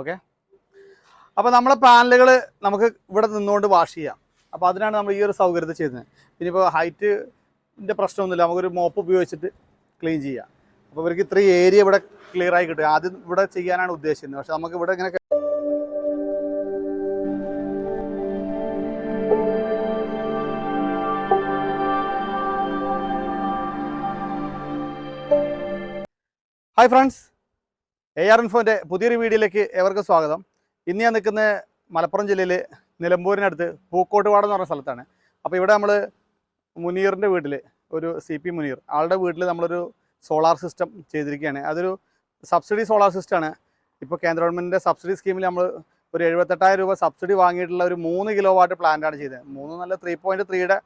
Okay അപ്പോൾ നമ്മളെ പാനലുകൾ നമുക്ക് ഇവിടെ നിന്നുകൊണ്ട് വാഷ് ചെയ്യാം. അപ്പോൾ അതിനാണ് നമ്മൾ ഈ ഒരു സൗകര്യത്തിൽ ചെയ്യുന്നത്. ഇനിയിപ്പോൾ ഹൈറ്റിന്റെ പ്രശ്നമൊന്നുമില്ല. നമുക്കൊരു മോപ്പ് ഉപയോഗിച്ചിട്ട് ക്ലീൻ ചെയ്യാം. അപ്പോൾ ഇവർക്ക് ഇത്രയും ഏരിയ ഇവിടെ ക്ലിയർ ആയി കിട്ടും. ആദ്യം ഇവിടെ ചെയ്യാനാണ് ഉദ്ദേശിക്കുന്നത് പക്ഷെ നമുക്ക് ഇവിടെ ഇങ്ങനെ ഹായ് ഫ്രണ്ട്സ് എ ആർ ഇൻഫോന്റെ പുതിയൊരു വീഡിയോയിലേക്ക് ഏവർക്കും സ്വാഗതം. ഇന്ന് ഞാൻ നിൽക്കുന്ന മലപ്പുറം ജില്ലയിൽ നിലമ്പൂരിനടുത്ത് പൂക്കോട്ടുപാട് എന്ന് പറഞ്ഞ സ്ഥലത്താണ്. അപ്പോൾ ഇവിടെ നമ്മൾ മുനീറിന്റെ വീട്ടിൽ ഒരു സി പി മുനീർ ആളുടെ വീട്ടിൽ നമ്മളൊരു സോളാർ സിസ്റ്റം ചെയ്തിരിക്കുകയാണ്. അതൊരു സബ്സിഡി സോളാർ സിസ്റ്റമാണ് ഇപ്പോൾ കേന്ദ്ര ഗവൺമെന്റിന്റെ സബ്സിഡി സ്കീമിൽ നമ്മൾ ഒരു എഴുപത്തെട്ടായിരം രൂപ സബ്സിഡി വാങ്ങിയിട്ടുള്ള ഒരു മൂന്ന് കിലോ വാട്ട് പ്ലാന്റാണ് ചെയ്തത്. മൂന്ന് നല്ല ത്രീ പോയിന്റ് ത്രീയുടെ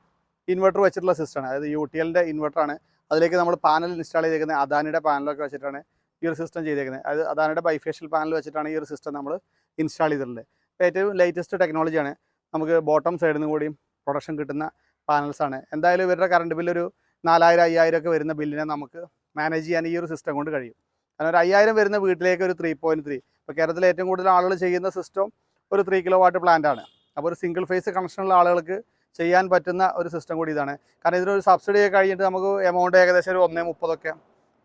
ഇൻവെർട്ടർ വെച്ചിട്ടുള്ള സിസ്റ്റമാണ് അതായത് യു ടി എല്ലിന്റെ ഇൻവെർട്ടറാണ് അതിലേക്ക് നമ്മൾ പാനൽ ഇൻസ്റ്റാൾ ചെയ്തേക്കുന്നത്. അദാനിയുടെ പാനലൊക്കെ വെച്ചിട്ടാണ്. ഈ ഒരു സിസ്റ്റം ചെയ്തേക്കുന്നത് അത് അതാനയുടെ ബൈഫേഷ്യൽ പാനൽ വെച്ചിട്ടാണ് ഈ ഒരു സിസ്റ്റം നമ്മൾ ഇൻസ്റ്റാൾ ചെയ്തിട്ടുള്ളത്. ഏറ്റവും ലേറ്റസ്റ്റ് ടെക്നോളജിയാണ് നമുക്ക് ബോട്ടം സൈഡിൽ നിന്ന് കൂടിയും പ്രൊഡക്ഷൻ കിട്ടുന്ന പാനൽസാണ് എന്തായാലും ഇവരുടെ കറണ്ട് ബില്ല് ഒരു നാലായിരം അയ്യായിരം ഒക്കെ വരുന്ന ബില്ലിനെ നമുക്ക് മാനേജ് ചെയ്യാൻ ഈ ഒരു സിസ്റ്റം കൊണ്ട് കഴിയും. കാരണം ഒരു അയ്യായിരം വരുന്ന വീട്ടിലേക്ക് ഒരു ത്രീ പോയിന്റ് ത്രീ ഇപ്പോൾ കേരളത്തിൽ ഏറ്റവും കൂടുതൽ ആളുകൾ ചെയ്യുന്ന സിസ്റ്റം ഒരു ത്രീ കിലോ വാട്ട് പ്ലാന്റ് ആണ്. അപ്പോൾ ഒരു സിംഗിൾ ഫേസ് കണക്ഷനുള്ള ആളുകൾക്ക് ചെയ്യാൻ പറ്റുന്ന ഒരു സിസ്റ്റം കൂടി ഇതാണ്. കാരണം ഇതിനൊരു സബ്സിഡി ഒക്കെ കഴിഞ്ഞിട്ട് നമുക്ക് എമൗണ്ട് ഏകദേശം ഒരു ഒന്നേ മുപ്പതൊക്കെ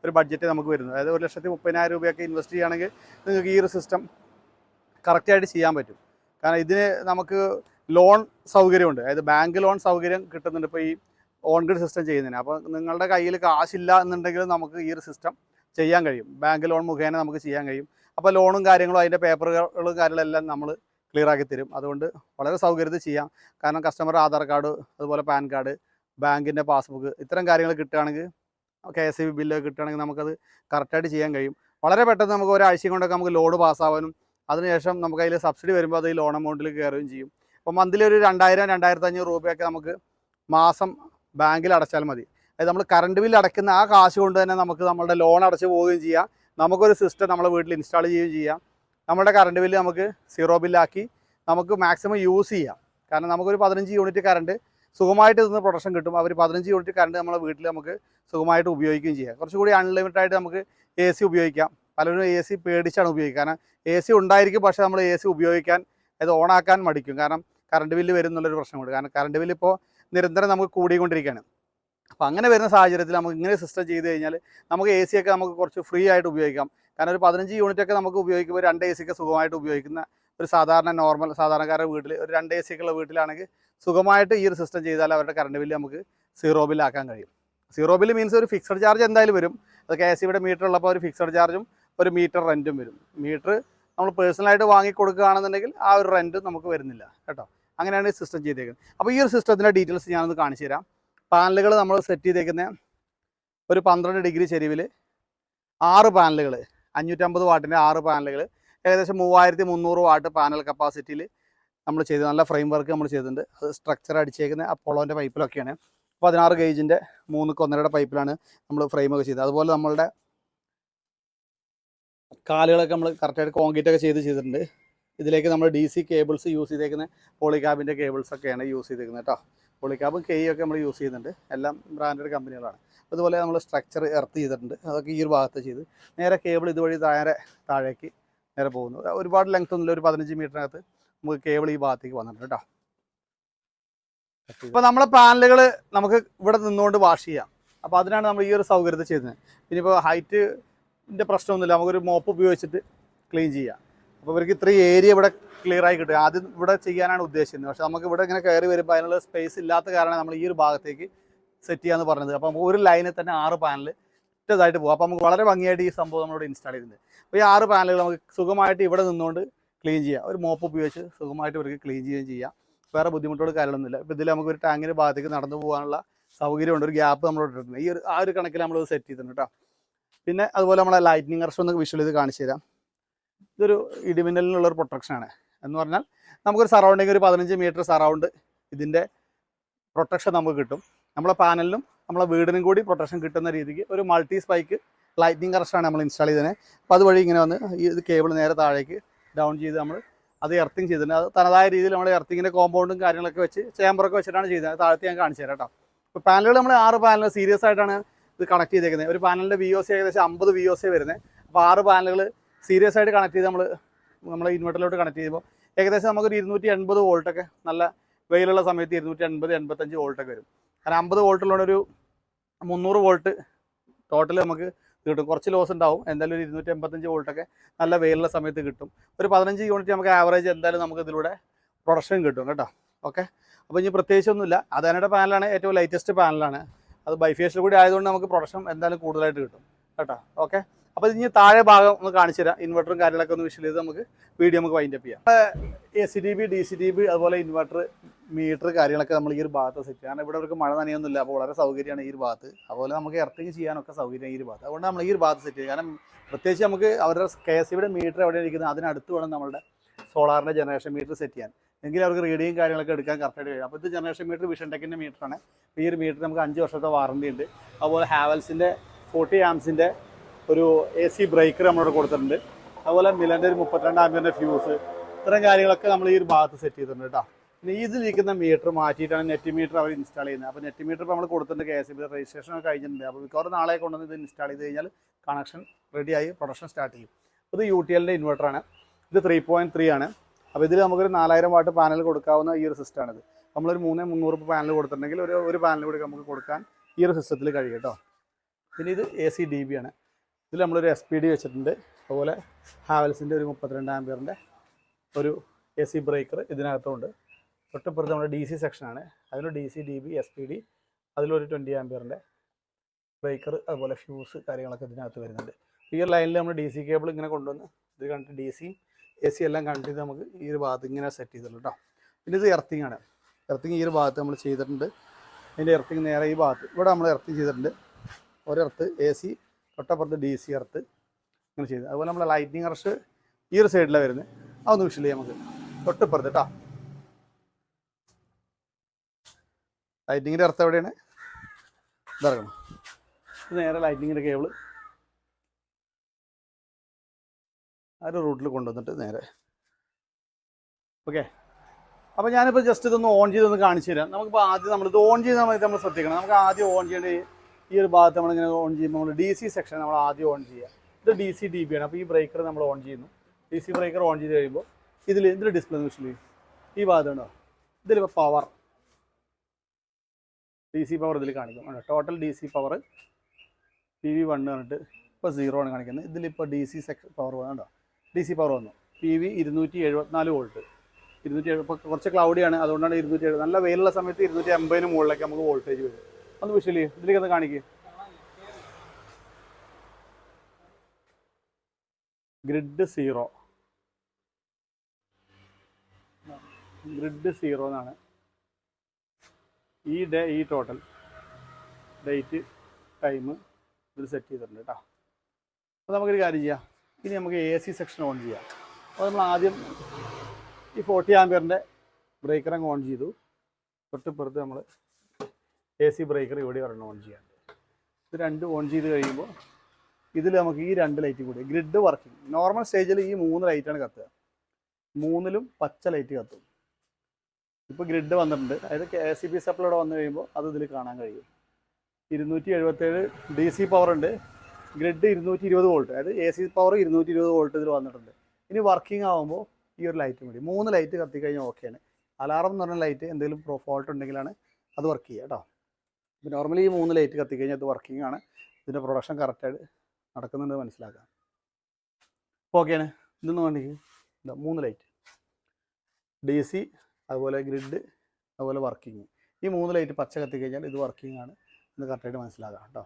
ഒരു ബഡ്ജറ്റ് നമുക്ക് വരുന്നത്. അതായത് ഒരു ലക്ഷത്തി മുപ്പതിനായിരം രൂപയൊക്കെ ഇൻവെസ്റ്റ് ചെയ്യുകയാണെങ്കിൽ നിങ്ങൾക്ക് ഈ ഒരു സിസ്റ്റം കറക്റ്റായിട്ട് ചെയ്യാൻ പറ്റും. കാരണം ഇതിന് നമുക്ക് ലോൺ സൗകര്യമുണ്ട്. അതായത് ബാങ്ക് ലോൺ സൗകര്യം കിട്ടുന്നുണ്ട് ഇപ്പോൾ ഈ ഓൺ ഗ്രിഡ് സിസ്റ്റം ചെയ്യുന്നതിന്. അപ്പോൾ നിങ്ങളുടെ കയ്യിൽ കാശില്ല എന്നുണ്ടെങ്കിൽ നമുക്ക് ഈ ഒരു സിസ്റ്റം ചെയ്യാൻ കഴിയും. ബാങ്ക് ലോൺ മുഖേന നമുക്ക് ചെയ്യാൻ കഴിയും. അപ്പോൾ ലോണും കാര്യങ്ങളും അതിന്റെ പേപ്പറുകളും കാര്യങ്ങളെല്ലാം നമ്മൾ ക്ലിയർ ആക്കി തരും. അതുകൊണ്ട് വളരെ സൗകര്യത്തിൽ ചെയ്യാം. കാരണം കസ്റ്റമർ ആധാർ കാർഡ് അതുപോലെ പാൻ കാർഡ് ബാങ്കിന്റെ പാസ്ബുക്ക് ഇത്തരം കാര്യങ്ങൾ കിട്ടുകയാണെങ്കിൽ കെ എസ് ബി ബില്ല് കിട്ടുകയാണെങ്കിൽ നമുക്കത് കറക്റ്റായിട്ട് ചെയ്യാൻ കഴിയും. വളരെ പെട്ടെന്ന് നമുക്ക് ഒരാഴ്ച കൊണ്ടൊക്കെ നമുക്ക് ലോഡ് പാസ്സാവാനും അതിനുശേഷം നമുക്ക് അതിൽ സബ്സിഡി വരുമ്പോൾ അത് ഈ ലോൺ എമൗണ്ടിൽ കയറുകയും ചെയ്യും. അപ്പോൾ മന്ത്ലി ഒരു രണ്ടായിരം രണ്ടായിരത്തി അഞ്ഞൂറ് രൂപയൊക്കെ നമുക്ക് മാസം ബാങ്കിൽ അടച്ചാൽ മതി. അതായത് നമ്മൾ കറണ്ട് ബില്ല് അടയ്ക്കുന്ന ആ കാശ് കൊണ്ട് തന്നെ നമുക്ക് നമ്മുടെ ലോൺ അടച്ച് പോവുകയും ചെയ്യാം. നമുക്കൊരു സിസ്റ്റം നമ്മുടെ വീട്ടിൽ ഇൻസ്റ്റാൾ ചെയ്യുകയും ചെയ്യാം. നമ്മുടെ കറണ്ട് ബില്ല് നമുക്ക് സീറോ ബില്ലാക്കി നമുക്ക് മാക്സിമം യൂസ് ചെയ്യാം. കാരണം നമുക്കൊരു പതിനഞ്ച് യൂണിറ്റ് കറണ്ട് സുഖമായിട്ട് ഇതിന് പ്രൊഡക്ഷൻ കിട്ടും. അവർ പതിനഞ്ച് യൂണിറ്റ് കറണ്ട് നമ്മളെ വീട്ടിൽ നമുക്ക് സുഖമായിട്ട് ഉപയോഗിക്കുകയും ചെയ്യാം. കുറച്ചുകൂടി അൺലിമിറ്റഡ് ആയിട്ട് നമുക്ക് എ സി ഉപയോഗിക്കാം. പലരും എ സി പേടിച്ചാണ് ഉപയോഗിക്കുക. കാരണം എ സി ഉണ്ടായിരിക്കും പക്ഷേ നമ്മൾ എ സി ഉപയോഗിക്കാൻ അത് ഓണാക്കാൻ മടിക്കും. കാരണം കറണ്ട് ബില്ല് വരും എന്നുള്ളൊരു പ്രശ്നമുണ്ട്. കാരണം കറണ്ട് ബില്ല് ഇപ്പോൾ നിരന്തരം നമുക്ക് കൂടിക്കൊണ്ടിരിക്കുകയാണ്. അപ്പോൾ അങ്ങനെ വരുന്ന സാഹചര്യത്തിൽ നമുക്ക് ഇങ്ങനെ സിസ്റ്റം ചെയ്ത് കഴിഞ്ഞാൽ നമുക്ക് എ ഒക്കെ നമുക്ക് കുറച്ച് ഫ്രീ ആയിട്ട് ഉപയോഗിക്കാം. കാരണം ഒരു പതിനഞ്ച് യൂണിറ്റ് ഒക്കെ നമുക്ക് ഉപയോഗിക്കുമ്പോൾ രണ്ട് എ ഒക്കെ സുഖമായിട്ട് ഉപയോഗിക്കുന്ന ഒരു സാധാരണ നോർമൽ സാധാരണക്കാരുടെ വീട്ടിൽ ഒരു രണ്ട് എ സി ഒക്കെ ഉള്ള വീട്ടിലാണെങ്കിൽ സുഖമായിട്ട് ഈ ഒരു സിസ്റ്റം ചെയ്താൽ അവരുടെ കറണ്ട് ബില്ല് നമുക്ക് സീറോ ബില്ലാക്കാൻ കഴിയും. സീറോ ബില്ല് മീൻസ് ഒരു ഫിക്സഡ് ചാർജ് എന്തായാലും വരും. അത് കെ എസ് സിയുടെ മീറ്റർ ഉള്ളപ്പോൾ ഒരു ഫിക്സഡ് ചാർജും ഒരു മീറ്റർ റെന്റും വരും. മീറ്റർ നമ്മൾ പേഴ്സണലായിട്ട് വാങ്ങി കൊടുക്കുകയാണെന്നുണ്ടെങ്കിൽ ആ ഒരു റെന്റ് നമുക്ക് വരുന്നില്ല കേട്ടോ. അങ്ങനെയാണ് ഈ സിസ്റ്റം ചെയ്തേക്കുന്നത്. അപ്പോൾ ഈ ഒരു സിസ്റ്റത്തിന്റെ ഡീറ്റെയിൽസ് ഞാനൊന്ന് കാണിച്ചു തരാം. പാനലുകൾ നമ്മൾ സെറ്റ് ചെയ്തേക്കുന്ന ഒരു പന്ത്രണ്ട് ഡിഗ്രി ചെരിവിൽ ആറ് പാനലുകൾ അഞ്ഞൂറ്റമ്പത് വാട്ടിന്റെ ആറ് പാനലുകൾ ഏകദേശം മൂവായിരത്തി മുന്നൂറ് വാട്ട് പാനൽ കപ്പാസിറ്റിയിൽ നമ്മൾ ചെയ്ത്. നല്ല ഫ്രെയിം വർക്ക് നമ്മൾ ചെയ്തിട്ടുണ്ട്. അത് സ്ട്രക്ചർ അടിച്ചേക്കുന്ന അപ്പോളോന്റെ പൈപ്പിലൊക്കെയാണ് പതിനാറ് ഗേജിന്റെ മൂന്ന് കൊന്നരയുടെ പൈപ്പിലാണ് നമ്മൾ ഫ്രെയിമൊക്കെ ചെയ്തത്. അതുപോലെ നമ്മളുടെ കാലുകളൊക്കെ നമ്മൾ കറക്റ്റായിട്ട് കോൺക്രീറ്റ് ഒക്കെ ചെയ്ത് ചെയ്തിട്ടുണ്ട്. ഇതിലേക്ക് നമ്മൾ ഡി സി കേബിൾസ് യൂസ് ചെയ്തേക്കുന്ന പോളിക്യാബിന്റെ കേബിൾസ് ഒക്കെയാണ് യൂസ് ചെയ്തേക്കുന്നത് കേട്ടോ. പോളിക്യാബും കെ ഒക്കെ നമ്മൾ യൂസ് ചെയ്യുന്നുണ്ട്. എല്ലാം ബ്രാൻഡഡ് കമ്പനികളാണ് അതുപോലെ നമ്മൾ സ്ട്രക്ചർ എർത്ത് ചെയ്തിട്ടുണ്ട്. അതൊക്കെ ഈ ഒരു ഭാഗത്ത് ചെയ്ത്. നേരെ കേബിൾ ഇതുവഴി താഴെ താഴേക്ക് നേരെ പോകുന്നു. ഒരുപാട് ലെങ്ത് ഒന്നുമില്ല. ഒരു പതിനഞ്ച് മീറ്ററിനകത്ത് നമുക്ക് കേബിൾ ഈ ഭാഗത്തേക്ക് വന്നിട്ടുണ്ട് കേട്ടോ. അപ്പൊ നമ്മളെ പാനലുകൾ നമുക്ക് ഇവിടെ നിന്നുകൊണ്ട് വാഷ് ചെയ്യാം. അപ്പോൾ അതിനാണ് നമ്മൾ ഈ ഒരു സൗകര്യത്തിൽ ചെയ്യുന്നത്. ഇനിയിപ്പോൾ ഹൈറ്റിന്റെ പ്രശ്നമൊന്നുമില്ല. നമുക്കൊരു മോപ്പ് ഉപയോഗിച്ചിട്ട് ക്ലീൻ ചെയ്യാം. അപ്പോൾ ഇവർക്ക് ഇത്രയും ഏരിയ ഇവിടെ ക്ലിയർ ആയി കിട്ടും. ആദ്യം ഇവിടെ ചെയ്യാനാണ് ഉദ്ദേശിക്കുന്നത് പക്ഷെ നമുക്ക് ഇവിടെ ഇങ്ങനെ കയറി വരുമ്പോൾ അതിനുള്ള സ്പേസ് ഇല്ലാത്ത കാരണം നമ്മൾ ഈ ഒരു ഭാഗത്തേക്ക് സെറ്റ് ചെയ്യാന്ന് പറഞ്ഞത്. അപ്പോൾ നമുക്ക് ഒരു ലൈനിൽ തന്നെ ആറ് പാനൽ ഒറ്റതായിട്ട് പോകും അപ്പോൾ നമുക്ക് വളരെ ഭംഗിയായിട്ട് ഈ സംഭവം നമ്മളിവിടെ ഇൻസ്റ്റാൾ ചെയ്തിട്ടുണ്ട്. അപ്പോൾ ഈ ആറ് പാനലുകൾ നമുക്ക് സുഖമായിട്ട് ഇവിടെ നിന്നുകൊണ്ട് ക്ലീൻ ചെയ്യാം. ഒരു മോപ്പ് ഉപയോഗിച്ച് സുഖമായിട്ട് ഇവർക്ക് ക്ലീൻ ചെയ്യുകയും ചെയ്യാം. വേറെ ബുദ്ധിമുട്ടുകൾ കാര്യമൊന്നുമില്ല. ഇപ്പോൾ ഇതിൽ നമുക്ക് ഒരു ടാങ്കിന്റെ ഭാഗത്തേക്ക് നടന്നു പോകാനുള്ള സൗകര്യമുണ്ട്. ഒരു ഗ്യാപ്പ് നമ്മൾ ഇട്ടിട്ടുണ്ട്. ഈ ഒരു ആ ഒരു കണക്കിൽ നമ്മൾ സെറ്റ് ചെയ്തിട്ടുണ്ട് കേട്ടോ പിന്നെ അതുപോലെ നമ്മളെ ലൈറ്റിനിങ് അർഷം ഒന്ന് വിഷ്വൽ ചെയ്ത് കാണിച്ചു തരാം. ഇതൊരു ഇടിമിന്നലിനുള്ള ഒരു പ്രൊട്ടക്ഷനാണ് എന്ന് പറഞ്ഞാൽ നമുക്കൊരു സറൗണ്ടിങ് ഒരു പതിനഞ്ച് മീറ്റർ സറൗണ്ട് ഇതിന്റെ പ്രൊട്ടക്ഷൻ നമുക്ക് കിട്ടും. നമ്മളെ പാനലിനും നമ്മളെ വീടിനും കൂടി പ്രൊട്ടക്ഷൻ കിട്ടുന്ന രീതിക്ക് ഒരു മൾട്ടി സ്പൈക്ക് ലൈറ്റിംഗ് കറക്ഷനാണ് നമ്മൾ ഇൻസ്റ്റാൾ ചെയ്തത് അപ്പോൾ അതുവഴി ഇങ്ങനെ വന്ന് ഈ കേബിൾ നേരെ താഴേക്ക് ഡൗൺ ചെയ്ത് നമ്മൾ അത് എർത്തിങ് ചെയ്തിട്ടുണ്ട്. അത് തനതായ രീതിയിൽ നമ്മൾ എർത്തിങ്ങിന്റെ കോമ്പൗണ്ടും കാര്യങ്ങളൊക്കെ വെച്ച് ചേമ്പറൊക്കെ വെച്ചിട്ടാണ് ചെയ്തത്. താഴത്തെ ഞാൻ കാണിച്ചു തരാം കേട്ടോ. അപ്പോൾ പാനലുകൾ നമ്മൾ ആറ് പാനൽ സീരിയസ് ആയിട്ടാണ് ഇത് കണക്ട് ചെയ്തേക്കുന്നത്. ഒരു പാനലിന്റെ വി ഒ സി ഏകദേശം അമ്പത് വി ഒ സി വരുന്നത്. അപ്പോൾ ആറ് പാനലുകൾ സീരിയസ് ആയിട്ട് കണക്ട് ചെയ്ത് നമ്മൾ നമ്മളെ ഇൻവെർട്ടറിലോട്ട് കണക്ട് ചെയ്യുമ്പോൾ ഏകദേശം നമുക്കൊരു ഇരുന്നൂറ്റി എൺപത് വോൾട്ടൊക്കെ നല്ല വെയിലുള്ള സമയത്ത് ഇരുന്നൂറ്റി എൺപത് എൺപത്തഞ്ച് വോൾട്ടൊക്കെ വരും. കാരണം അമ്പത് വോൾട്ടുള്ളൊരു മുന്നൂറ് വോൾട്ട് ടോട്ടൽ നമുക്ക് കിട്ടും. കുറച്ച് ലോസ് ഉണ്ടാവും. എന്തായാലും ഒരു ഇരുന്നൂറ്റി എൺപത്തഞ്ച് വോൾട്ടൊക്കെ നല്ല വെയിലുള്ള സമയത്ത് കിട്ടും. ഒരു പതിനഞ്ച് യൂണിറ്റ് നമുക്ക് ആവറേജ് എന്തായാലും നമുക്ക് ഇതിലൂടെ പ്രൊഡക്ഷൻ കിട്ടും കേട്ടോ. ഓക്കെ അപ്പോൾ ഇനി പ്രത്യേകിച്ചൊന്നുമില്ല അതാനയുടെ പാനലാണ് ഏറ്റവും ലൈറ്റസ്റ്റ് പാനലാണ് അത് ബൈഫേഷ്യൽ കൂടി ആയതുകൊണ്ട് നമുക്ക് പ്രൊഡക്ഷൻ എന്തായാലും കൂടുതലായിട്ട് കിട്ടും കേട്ടോ. ഓക്കെ അപ്പോൾ ഇനി താഴെ ഭാഗം ഒന്ന് കാണിച്ചു തരാം. ഇൻവെർട്ടറും കാര്യങ്ങളൊക്കെ ഒന്ന് വിഷ്വൽ ചെയ്ത് നമുക്ക് വീഡിയോ നമുക്ക് വൈൻഡപ്പ് ചെയ്യാം. A C D B D C D B അതുപോലെ ഇൻവെർട്ടർ മീറ്റർ കാര്യങ്ങളൊക്കെ നമ്മൾ ഈ ഒരു ഭാഗത്ത് സെറ്റ് കാരണം ഇവിടെ അവർക്ക് മഴ നനയൊന്നുമില്ല. അപ്പോൾ വളരെ സൗകര്യമാണ് ഈ ഒരു ഭാഗത്ത്. അതുപോലെ നമുക്ക് എർത്തിങ് ചെയ്യാനൊക്കെ സൗകര്യം ഈ ഒരു ഭാഗത്ത്. അതുകൊണ്ട് നമ്മൾ ഈ ഒരു ഭാഗത്ത് സെറ്റ് ചെയ്യും കാരണം പ്രത്യേകിച്ച് നമുക്ക് അവരുടെ കെ എസ് സിയുടെ മീറ്റർ എവിടെ ഇരിക്കുന്നത്? അതിനടുത്ത് വേണം നമ്മളുടെ സോളാറിന്റെ ജനറേഷൻ മീറ്റർ സെറ്റ് ചെയ്യാൻ. എങ്കിൽ അവർക്ക് റീഡിങ് കാര്യങ്ങളൊക്കെ എടുക്കാൻ കറക്റ്റായിട്ട് കഴിയും. അപ്പോൾ ഇത് ജനറേഷൻ മീറ്റർ വിഷൻ ടെക്കിന്റെ മീറ്ററാണ് ഈ ഒരു മീറ്റർ നമുക്ക് അഞ്ച് വർഷത്തെ വാറണ്ടി ഉണ്ട്. അതുപോലെ ഹാവൽസിന്റെ ഫോർട്ടി ആംസിന്റെ ഒരു എ സി ബ്രേക്കർ നമ്മളിവിടെ കൊടുത്തിട്ടുണ്ട്. അതുപോലെ മിലന്റെ ഒരു മുപ്പത്തിരണ്ട് ആംബിയറിന്റെ ഫ്യൂസ് ഇത്തരം കാര്യങ്ങളൊക്കെ നമ്മൾ ഈ ഒരു ഭാഗത്ത് സെറ്റ് ചെയ്തിട്ടുണ്ട് കേട്ടോ. പിന്നെ ഇതിലിരിക്കുന്ന മീറ്റർ മാറ്റിയിട്ടാണ് നെറ്റ് മീറ്റർ അവർ ഇൻസ്റ്റാൾ ചെയ്യുന്നത്. അപ്പോൾ നെറ്റ് മീറ്റർ ഇപ്പോൾ നമ്മൾ കൊടുത്തിട്ടുണ്ട് കെ എസ് ബി രജിസ്ട്രേഷൻ ഒക്കെ കഴിഞ്ഞിട്ടുണ്ട്. അപ്പോൾ മിക്കവാറും നാളെ കൊണ്ടുവന്ന് ഇത് ഇൻസ്റ്റാൾ ചെയ്ത് കഴിഞ്ഞാൽ കണക്ഷൻ റെഡിയായി പ്രൊഡക്ഷൻ സ്റ്റാർട്ട് ചെയ്യും. ഇത് യു ടി എല്ലിന്റെ ഇൻവെർട്ടറാണ് ഇത് ത്രീ പോയിന്റ് ത്രീ ആണ്. അപ്പോൾ ഇതിൽ നമുക്കൊരു നാലായിരം വാട്ട് പാനൽ കൊടുക്കാവുന്ന ഈ ഒരു സിസ്റ്റമാണിത് നമ്മളൊരു മൂന്ന് മുന്നൂറ് പാനൽ കൊടുത്തിട്ടുണ്ടെങ്കിൽ ഒരു ഒരു പാനൽ കൂടി നമുക്ക് കൊടുക്കാൻ ഈ ഒരു സിസ്റ്റത്തിൽ കഴിയും കേട്ടോ. പിന്നെ ഇത് എ സി ഡി ബി ആണ്. ഇതിൽ നമ്മളൊരു എസ് പി ഡി വെച്ചിട്ടുണ്ട്. അതുപോലെ ഹാവൽസിന്റെ ഒരു മുപ്പത്തിരണ്ട് ആംബിയറിന്റെ ഒരു എ സി ബ്രേക്കർ ഇതിനകത്തുണ്ട്. തൊട്ടിപ്പുറത്ത് നമ്മുടെ ഡി സി സെക്ഷനാണ് അതിന് D C D B S P D അതിലൊരു ട്വന്റി ആംബിയറിന്റെ ബ്രേക്കർ അതുപോലെ ഫ്യൂസ് കാര്യങ്ങളൊക്കെ ഇതിനകത്ത് വരുന്നുണ്ട്. ഈ ഒരു ലൈനിൽ നമ്മൾ ഡി സി കേബിൾ ഇങ്ങനെ കൊണ്ടുവന്ന് ഇത് കണ്ടിട്ട് ഡി സി എ സി എല്ലാം കണ്ടിട്ട് നമുക്ക് ഈ ഒരു ഭാഗത്ത് ഇങ്ങനെ സെറ്റ് ചെയ്തിട്ടുണ്ട് കേട്ടോ പിന്നെ ഇത് എർത്തിങ് ആണ്. എർത്തിങ് ഈ ഒരു ഭാഗത്ത് നമ്മൾ ചെയ്തിട്ടുണ്ട്. അതിന്റെ എർത്തിങ് നേരെ ഈ ഭാഗത്ത് ഇവിടെ നമ്മൾ എർത്തിങ് ചെയ്തിട്ടുണ്ട്. ഒരെർത്ത് എ സി തൊട്ടപ്പുറത്ത് ഡി സി എർത്ത് ഇങ്ങനെ ചെയ്ത്. അതുപോലെ നമ്മൾ ലൈറ്റിംഗ് റഷ് ഈ ഒരു സൈഡിലാണ് വരുന്നത്. അതൊന്ന് വിഷൽ നമുക്ക്. തൊട്ടിപ്പുറത്ത് കേട്ടോ ലൈറ്റിങ്ങിന്റെ അർത്ഥം എവിടെയാണ്? ഇതറക്കണം നേരെ ലൈറ്റിങ്ങിന്റെ കേബിൾ ആ ഒരു റൂട്ടിൽ കൊണ്ടുവന്നിട്ട് നേരെ. ഓക്കെ അപ്പോൾ ഞാനിപ്പോൾ ജസ്റ്റ് ഇതൊന്ന് ഓൺ ചെയ്തൊന്ന് കാണിച്ചു തരാം. നമുക്കിപ്പോൾ ആദ്യം നമ്മൾ ഇത് ഓൺ ചെയ്യുന്ന സമയത്ത് നമ്മൾ ശ്രദ്ധിക്കണം. നമുക്ക് ആദ്യം ഓൺ ചെയ്യേണ്ട ഈ- ഒരു ഭാഗത്ത് നമ്മളിങ്ങനെ ഓൺ ചെയ്യുമ്പോൾ നമ്മൾ ഡി സി സെക്ഷൻ നമ്മൾ ആദ്യം ഓൺ ചെയ്യുക. ഇത് ഡി സി ഡി ബി ആണ്. അപ്പോൾ ഈ ബ്രേക്കർ നമ്മൾ ഓൺ ചെയ്യുന്നു. ഡി സി ബ്രേക്കർ ഓൺ ചെയ്ത് കഴിയുമ്പോൾ ഇതിൽ ഇതിൽ ഡിസ്പ്ലേ വിഷയിൽ ഈ ഭാഗത്തുണ്ടോ ഇതിലിപ്പോൾ പവർ ഡി സി പവർ ഇതിൽ കാണിക്കും. Total D C power P V one പറഞ്ഞിട്ട് ഇപ്പോൾ സീറോ ആണ് കാണിക്കുന്നത്. ഇതിലിപ്പോൾ ഡി സി സെക്ഷൻ പവർ വേണ്ടോ ഡി സി പവർ വന്നു. പി വി ഇരുന്നൂറ്റി എഴുപത്തിനാല് വോൾട്ട് ഇരുന്നൂറ്റി എഴുപത് ഇപ്പോൾ കുറച്ച് ക്ലൗഡിയാണ് അതുകൊണ്ടാണ് ഇരുന്നൂറ്റി എഴുപത് നല്ല വെയിലുള്ള സമയത്ത് ഇരുന്നൂറ്റി അമ്പതിന് മുകളിലേക്ക് നമുക്ക് വോൾട്ടേജ് വരും. ഒന്ന് വിഷൽ ഇതിലേക്ക് ഒന്ന് കാണിക്കുക ഗ്രിഡ് സീറോ ഗ്രിഡ് സീറോ എന്നാണ്. ഈ ഡേ ഈ ടോട്ടൽ ഡേറ്റ് ടൈം ഇത് സെറ്റ് ചെയ്തിട്ടുണ്ട് കേട്ടോ അപ്പോൾ നമുക്കൊരു കാര്യം ചെയ്യാം. ഇനി നമുക്ക് എ സി സെക്ഷൻ ഓൺ ചെയ്യാം. അപ്പോൾ നമ്മൾ ആദ്യം ഈ ഫോർട്ടി ആംബിയറിന്റെ ബ്രേക്കർ അങ്ങ് ഓൺ ചെയ്തു. തൊട്ടിപ്പുറത്ത് നമ്മൾ എ സി ബ്രേക്കർ ഇവിടെ ഒരെണ്ണം ഓൺ ചെയ്യാം. ഇത് രണ്ടും ഓൺ ചെയ്ത് കഴിയുമ്പോൾ ഇതിൽ നമുക്ക് ഈ രണ്ട് ലൈറ്റ് കൂടി ഗ്രിഡ് വർക്കിംഗ് നോർമൽ സ്റ്റേജിൽ ഈ മൂന്ന് ലൈറ്റാണ് കത്തുക. മൂന്നിലും പച്ച ലൈറ്റ് കത്തും. ഇപ്പോൾ ഗ്രിഡ് വന്നിട്ടുണ്ട്. അതായത് കെ സി ബി സപ്ലൈ വന്നു കഴിയുമ്പോൾ അത് ഇതിൽ കാണാൻ കഴിയും. ഇരുന്നൂറ്റി എഴുപത്തേഴ് ഡി സി പവർ ഉണ്ട്. ഗ്രിഡ് ഇരുന്നൂറ്റി ഇരുപത് വോൾട്ട് അതായത് എ സി പവർ ഇരുന്നൂറ്റി ഇരുപത് വോൾട്ട് ഇതിൽ വന്നിട്ടുണ്ട്. ഇനി വർക്കിംഗ് ആകുമ്പോൾ ഈ ഒരു ലൈറ്റ് മതി മൂന്ന് ലൈറ്റ് കത്തിക്കഴിഞ്ഞാൽ ഓക്കെയാണ് അലാറം എന്ന് പറഞ്ഞ ലൈറ്റ് എന്തെങ്കിലും ഫോൾട്ട് ഉണ്ടെങ്കിലാണ് അത് വർക്ക് ചെയ്യുക കേട്ടോ. ഇപ്പോൾ നോർമലി ഈ മൂന്ന് ലൈറ്റ് കത്തിക്കഴിഞ്ഞാൽ അത് വർക്കിംഗ് ആണ്. ഇതിന്റെ പ്രൊഡക്ഷൻ കറക്റ്റായിട്ട് നടക്കുന്നുണ്ട് മനസ്സിലാക്കാം. ഓക്കെയാണ് ഇതെന്ന് ഇതാ മൂന്ന് ലൈറ്റ് ഡി സി അതുപോലെ ഗ്രിഡ് അതുപോലെ വർക്കിംഗ് ഈ മൂന്ന് ലൈറ്റ് പച്ച കത്തി കഴിഞ്ഞാൽ ഇത് വർക്കിംഗ് ആണ്. എന്ന് കറക്റ്റായിട്ട് മനസ്സിലാക്കാം കേട്ടോ.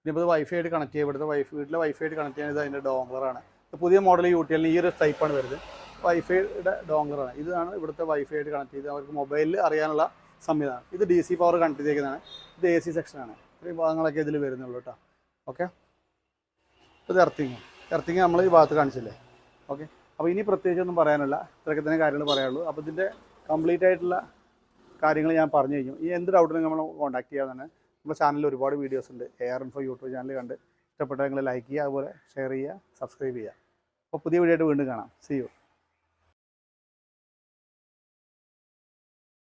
ഇനിയിപ്പോൾ ഇത് വൈഫൈ ആയിട്ട് കണക്ട് ഇവിടുത്തെ വൈഫ് വീട്ടിലെ വൈഫൈ ആയിട്ട് കണക്ട് ചെയ്യുന്നത് അതിന്റെ ഡോങ്ലറാണ് പുതിയ മോഡൽ യു ടി എല്ലിന് ഈ ഒരു ടൈപ്പാണ് വരുന്നത്. വൈഫൈയുടെ ഡോങ്ലറാണ് ഇതാണ് ഇവിടുത്തെ വൈഫൈ ആയിട്ട് കണക്ട് ചെയ്ത് അവർക്ക് മൊബൈലിൽ അറിയാനുള്ള സംവിധാനം. ഇത് ഡി സി പവർ കണക്ട് ചെയ്തേക്കുന്നതാണ്. ഇത് എ സി സെക്ഷനാണ് ഇത്രയും ഭാഗങ്ങളൊക്കെ ഇതിൽ വരുന്നുള്ളൂ കേട്ടോ. ഓക്കെ ഇത് എർത്തിങ് എർത്തിങ് നമ്മൾ ഈ ഭാഗത്ത് കാണിച്ചില്ലേ? ഓക്കെ അപ്പോൾ ഇനി പ്രത്യേകിച്ചൊന്നും പറയാനില്ല. ഇത്രയൊക്കെ തന്നെ കാര്യങ്ങൾ പറയാനുള്ളൂ. അപ്പോൾ ഇതിന്റെ കംപ്ലീറ്റ് ആയിട്ടുള്ള കാര്യങ്ങൾ ഞാൻ പറഞ്ഞു കഴിഞ്ഞു. ഈ എന്ത് ഡൗട്ടിനും നമ്മൾ കോൺടാക്ട് ചെയ്യാൻ തന്നെ നമ്മുടെ ചാനലിൽ ഒരുപാട് വീഡിയോസ് ഉണ്ട്. A R info YouTube channel കണ്ട് ഇഷ്ടപ്പെട്ട ലൈക്ക് ചെയ്യുക അതുപോലെ ഷെയർ ചെയ്യുക സബ്സ്ക്രൈബ് ചെയ്യുക. അപ്പോൾ പുതിയ വീഡിയോ ആയിട്ട് വീണ്ടും കാണാം. C U